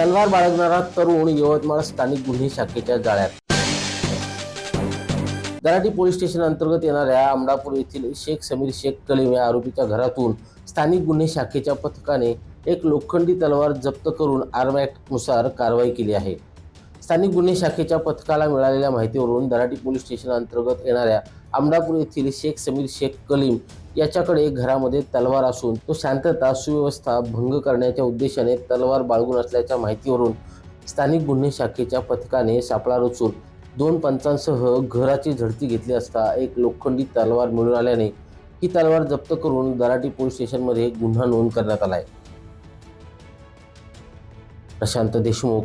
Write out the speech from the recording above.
तलवार बाळगणारा तरुण यवतमाळ स्थानिक गुन्हे शाखेच्या जाळ्यात. दराटी पोलीस स्टेशन अंतर्गत येणाऱ्या अमडापूर येथील शेख समीर शेख कलीम या आरोपीच्या घरातून स्थानिक गुन्हे शाखेच्या पथकाने एक लोखंडी तलवार जप्त करून आर्मनुसार कारवाई केली आहे. स्थानिक गुन्हे शाखेच्या पथकाला मिळालेल्या माहितीवरून दराटी पोलीस स्टेशन अंतर्गत येणाऱ्या आमडापूर येथील शेख समीर शेख कलीम याच्याकडे घरामध्ये तलवार असून तो शांतता सुव्यवस्था भंग करण्याच्या उद्देशाने तलवार बाळगून असल्याच्या माहितीवरून स्थानिक गुन्हे शाखेच्या पथकाने सापळा रचून दोन पंचांसह घराची झडती घेतली असता एक लोखंडी तलवार मिळून आल्याने ही तलवार जप्त करून दराटी पोलीस स्टेशनमध्ये गुन्हा नोंद करण्यात आला आहे. प्रशांत देशमुख